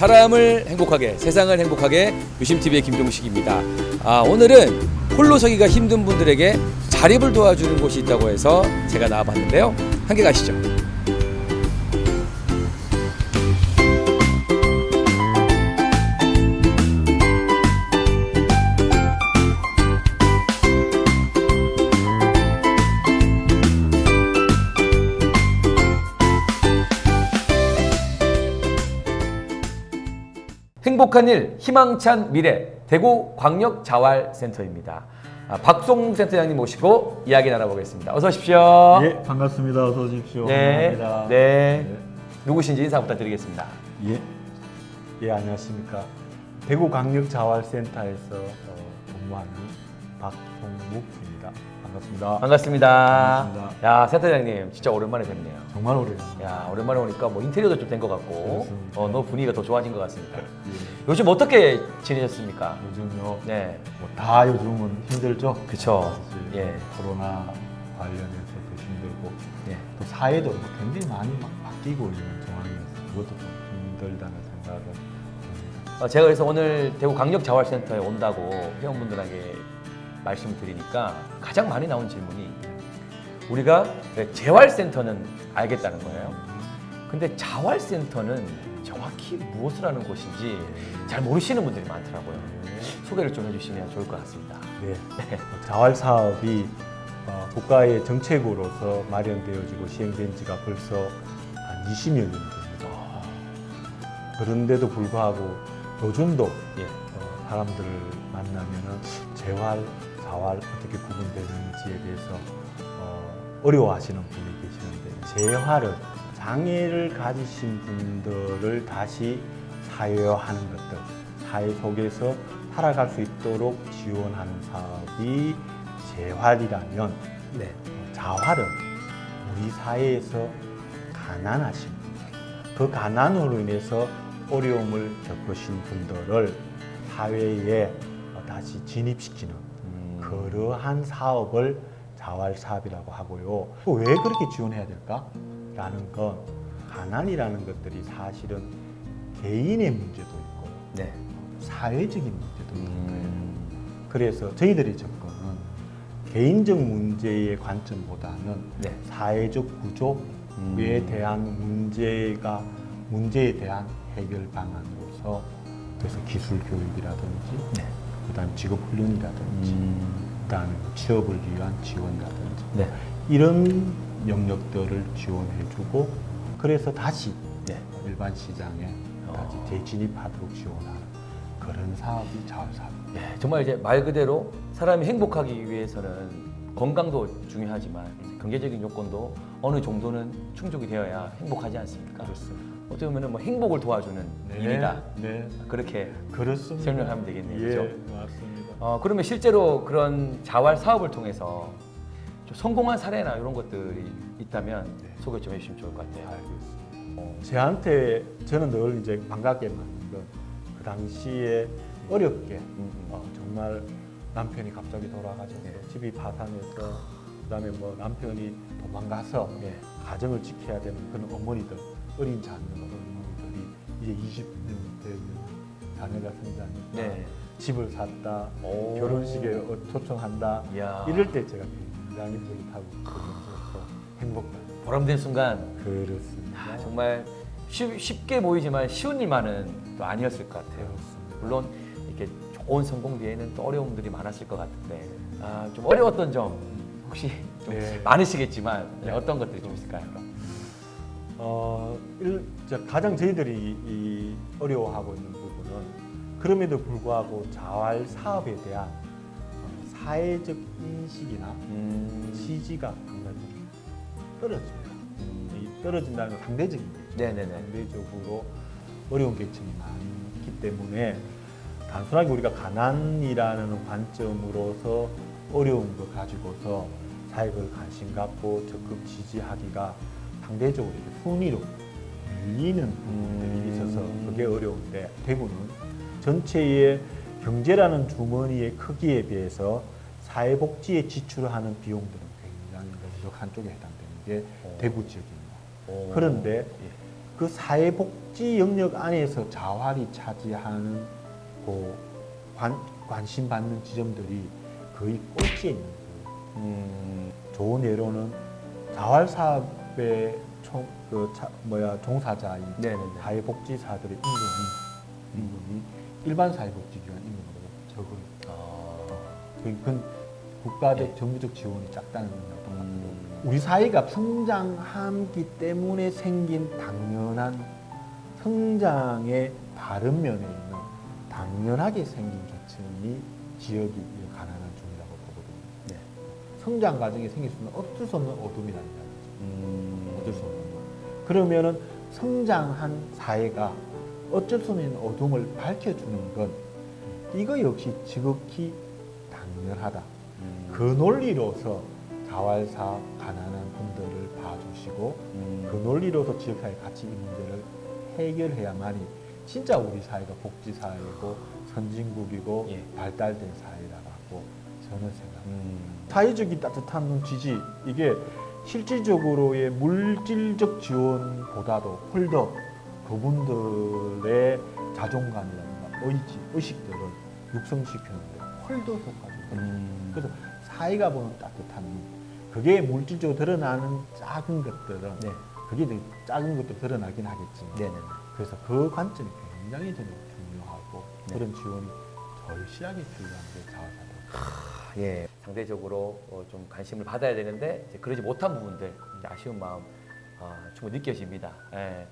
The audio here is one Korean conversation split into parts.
사람을 행복하게, 세상을 행복하게 유심TV의 김종식입니다. 아, 오늘은 홀로 서기가 힘든 분들에게 자립을 도와주는 곳이 있다고 해서 제가 나와봤는데요. 함께 가시죠. 행복한 일, 희망찬 미래, 대구 광역자활센터입니다. 아, 박송 센터장님 모시고 이야기 나눠보겠습니다. 어서 오십시오. 예, 반갑습니다. 어서 오십시오. 네, 반갑습니다. 네. 누구신지 인사 부탁드리겠습니다. 예. 예, 안녕하십니까. 대구 광역자활센터에서 어, 근무하는 박송묵입니다. 반갑습니다. 반갑습니다. 반갑습니다. 야, 센터장님 진짜 오랜만에 뵙네요. 정말 오래요. 야, 오랜만에 오니까 뭐 인테리어도 좀 된 것 같고, 그렇습니다. 어, 너 분위기가 더 좋아진 것 같습니다. 예. 요즘 어떻게 지내셨습니까? 요즘요. 네, 뭐 다 요즘은 힘들죠. 그쵸. 사실 예, 코로나 관련해서도 힘들고 예. 또 사회도 뭐 굉장히 많이 막 바뀌고 있는 상황이어서 그것도 좀 힘들다는 듭니다. 어, 제가 그래서 오늘 대구 강력 자활센터에 온다고 회원분들에게 말씀을 드리니까 가장 많이 나온 질문이 우리가 재활센터는 알겠다는 거예요. 근데 자활센터는 정확히 무엇을 하는 곳인지 잘 모르시는 분들이 많더라고요. 소개를 좀 해주시면 좋을 것 같습니다. 네. 어, 자활 사업이 어, 국가의 정책으로서 마련되어지고 시행된 지가 벌써 한 20여 년 됩니다. 그런데도 불구하고 요즘도 예. 어, 사람들을 만나면은 재활, 자활 어떻게 구분되는지에 대해서 어, 어려워하시는 분이 계시는데 재활은 장애를 가지신 분들을 다시 사회화하는 것들, 사회 속에서 살아갈 수 있도록 지원하는 사업이 재활이라면 네. 어, 자활은 우리 사회에서 가난하신 분들, 그 가난으로 인해서 어려움을 겪으신 분들을 사회에 어, 다시 진입시키는 음, 그러한 사업을 자활 사업이라고 하고요. 또 왜 그렇게 지원해야 될까? 라는 건 가난이라는 것들이 사실은 개인의 문제도 있고 네. 사회적인 문제도 있는 거예요. 음, 그래서 저희들의 접근은 개인적 문제의 관점보다는 네. 사회적 구조에 음. 대한 문제가 문제에 대한 해결 방안으로서 그래서 기술 교육이라든지 네. 그다음 직업 훈련이라든지 음, 그다음에 취업을 위한 지원이라든지 네. 이런 영역들을 지원해주고 그래서 다시 네. 일반 시장에 어. 다시 재진입하도록 지원하는 그런 사업이 자활 사업입니다. 예, 정말 이제 말 그대로 사람이 행복하기 위해서는 건강도 중요하지만 경제적인 요건도 어느 정도는 충족이 되어야 행복하지 않습니까? 그렇습니다. 어떻게 보면 뭐 행복을 도와주는 일이다 네, 그렇게 그렇습니다. 설명하면 되겠네요, 예, 그죠? 맞습니다. 어, 그러면 실제로 그런 자활 사업을 통해서 좀 성공한 사례나 이런 것들이 있다면 네. 소개 좀 해주시면 좋을 것 같아요. 알겠습니다. 어, 저한테 저는 늘 이제 반갑게 건그 당시에 어렵게 음, 음. 어, 정말 남편이 갑자기 돌아가셔서 네. 집이 파산해서 그다음에 뭐 남편이 도망가서 예. 가정을 지켜야 되는 그런 어머니들 어린 자녀 어머니들이 이제 20년 되는 자녀가 성장하니까 네. 집을 샀다 오. 결혼식에 어, 초청한다 이야. 이럴 때 제가 굉장히 뿌듯하고 행복한 보람된 순간 그렇습니다. 아, 정말 쉽, 쉽게 보이지만 쉬운 일만은 또 아니었을 것 같아요. 그렇습니다. 물론 좋은 성공 뒤에는 또 어려움들이 많았을 것 같은데 아, 좀 어려웠던 점 혹시 좀 네. 많으시겠지만 네. 어떤 것들이 좀 있을까요? 어, 일, 저 가장 저희들이 이 어려워하고 있는 부분은 그럼에도 불구하고 자활 사업에 대한 어, 사회적 인식이나 음, 지지가 상당히 떨어집니다. 이 떨어진다는 건 상대적인 거죠. 네네네. 상대적으로 어려운 계층이 많기 때문에 단순하게 우리가 가난이라는 관점으로서 어려운 걸 가지고서 사회를 관심 갖고 적극 지지하기가 상대적으로 순위로 밀리는 부분들이 음. 있어서 그게 어려운데 대구는 전체의 경제라는 주머니의 크기에 비해서 사회복지에 지출하는 비용들은 굉장히 넉넉한 쪽에 해당되는 게 오. 대구 지역입니다. 오. 그런데 예. 그 사회복지 영역 안에서 자활이 차지하는 그 관, 관심 받는 지점들이 거의 꼴찌에 있는 거예요. 음, 좋은 예로는 자활 사업의 총, 그 차, 뭐야 종사자인 네네네. 사회복지사들의 임금이 임금이 일반 사회복지기관 임금보다 적어요. 아, 그건 국가적 예. 정부적 지원이 작다는 똑같고 음, 우리 사회가 성장하기 때문에 생긴 당연한 성장의 바른 면에 당연하게 생긴 계층이 지역이 가난한 중이라고 보거든요. 네. 성장 과정에 생길 수 있는 어쩔 수 없는 어둠이라는 거죠. 음, 어쩔 수 없는 거. 그러면은 성장한 사회가 어쩔 수 없는 어둠을 밝혀주는 건 이거 역시 지극히 당연하다. 음, 그 논리로서 자활사 가난한 분들을 봐주시고 음, 그 논리로서 지역사회 같이 이 문제를 해결해야만이 진짜 우리 사회가 복지 사회고 선진국이고 예. 발달된 사회라고 저는 생각합니다. 음, 사회적인 따뜻한 지지 이게 실질적으로의 물질적 지원보다도 훨더 그분들의 자존감이라든가 의지, 의식들을 육성시키는데 훨더 효과적이에요. 음, 그래서 사회가 보는 따뜻함이 그게 물질적으로 드러나는 작은 것들은 네, 그게 작은 것도 드러나긴 하겠지만 네네네. 그래서 그 관점이 굉장히 저는 중요하고 네. 그런 지원이 절실하게 필요한 게 자원사업. 예, 상대적으로 어, 좀 관심을 받아야 되는데 이제 그러지 못한 부분들 아쉬운 마음 아, 충분히 느껴집니다. 예.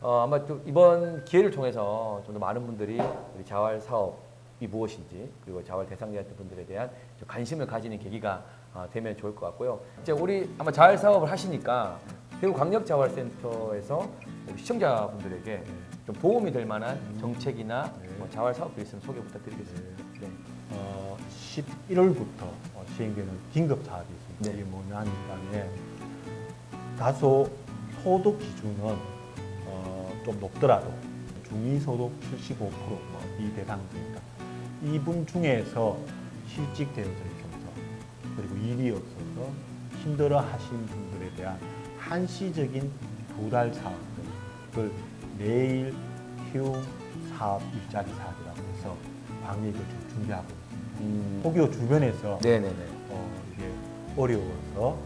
어, 아마 또 이번 기회를 통해서 좀 더 많은 분들이 우리 자활 사업이 무엇인지 그리고 자활 대상자 분들에 대한 좀 관심을 가지는 계기가 아, 되면 좋을 것 같고요. 이제 우리 아마 자활 사업을 하시니까 대구 광역 자활센터에서 우리 시청자분들에게 좀 도움이 될 만한 정책이나 네. 뭐 자활 사업도 있으면 소개 부탁드리겠습니다. 네. 어, 11월부터 시행되는 긴급 사업이 있습니다. 네. 이게 뭐냐 하니까 예. 다소 소득 기준은 어, 좀 높더라도 중위소득 75%이 대상입니다. 이분 중에서 실직 대여점이 없어 그리고 일이 없어서 힘들어 하신 분들에 대한 한시적인 두 달 사업 을 내일 휴 사업 일자리 사업이라고 해서 방역을 좀 준비하고 있습니다. 음, 혹여 주변에서 네네네. 어, 이게 어려워서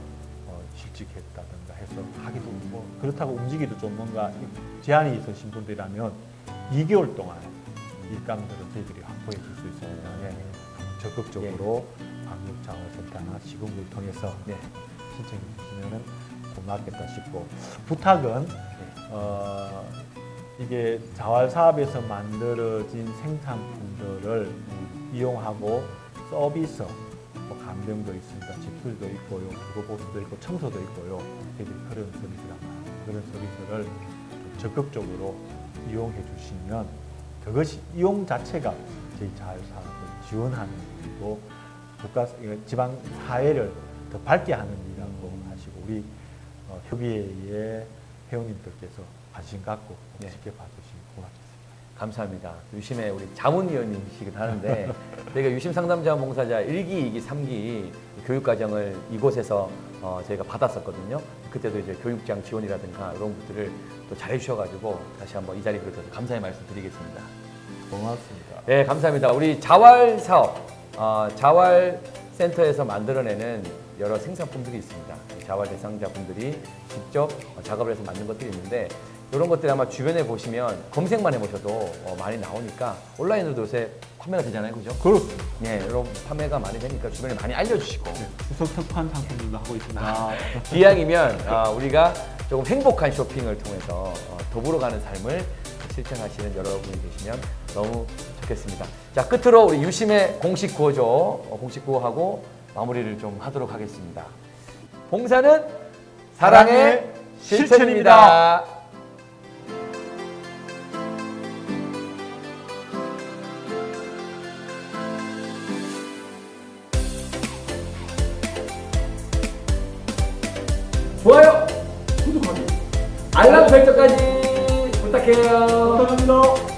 어, 실직했다든가 해서 하기도 뭐 그렇다고 움직이도 좀 뭔가 제한이 있으신 분들이라면 2개월 동안 일감들을 저희들이 확보해 줄 수 있습니다. 예. 적극적으로 방역자원센터나 지금을 통해서 네. 신청해 주시면 고맙겠다 싶고 부탁은 네. 어, 이게 자활 사업에서 만들어진 생산품들을 음. 이용하고 서비스, 뭐 간병도 있습니다. 집술도 있고요, 부고보수도 있고, 청소도 있고요. 그런 서비스가 많아요. 그런 서비스를 좀 적극적으로 이용해 주시면 그것이 이용 자체가 저희 자활 사업을 지원하는 일이고 국가 지방 사회를 더 밝게 하는 일이라고 하시고 우리 어, 협의회의 회원님들께서 관심 갖고 네. 지켜봐 주시면 고맙겠습니다. 감사합니다. 유심의 우리 자문위원이시기도 하는데 저희가 유심 상담자원봉사자 1기, 2기, 3기 교육과정을 이곳에서 어, 저희가 받았었거든요. 그때도 이제 교육장 지원이라든가 이런 것들을 또 잘해주셔가지고 다시 한번 이 자리 빌어서 감사의 말씀 드리겠습니다. 고맙습니다. 네, 감사합니다. 우리 자활 사업, 어, 자활 센터에서 만들어내는 여러 생산품들이 있습니다. 자활 대상자분들이 직접 어, 작업을 해서 만든 것들이 있는데 이런 것들이 아마 주변에 보시면 검색만 해보셔도 어, 많이 나오니까 온라인으로도 요새 판매가 되잖아요, 그죠? 그렇습니다. 네, 이런 판매가 많이 되니까 주변에 많이 알려주시고 추석 특판 상품들도 하고 있습니다. 아, 기왕이면 아, 우리가 조금 행복한 쇼핑을 통해서 어, 더불어 가는 삶을 실천하시는 여러분이 계시면 너무 좋겠습니다. 자, 끝으로 우리 유심의 공식 구호죠. 어, 공식 구호하고 마무리를 좀 하도록 하겠습니다. 봉사는 사랑의 실천입니다. 좋아요, 구독하기, 알람 설정까지 부탁해요. 감사합니다.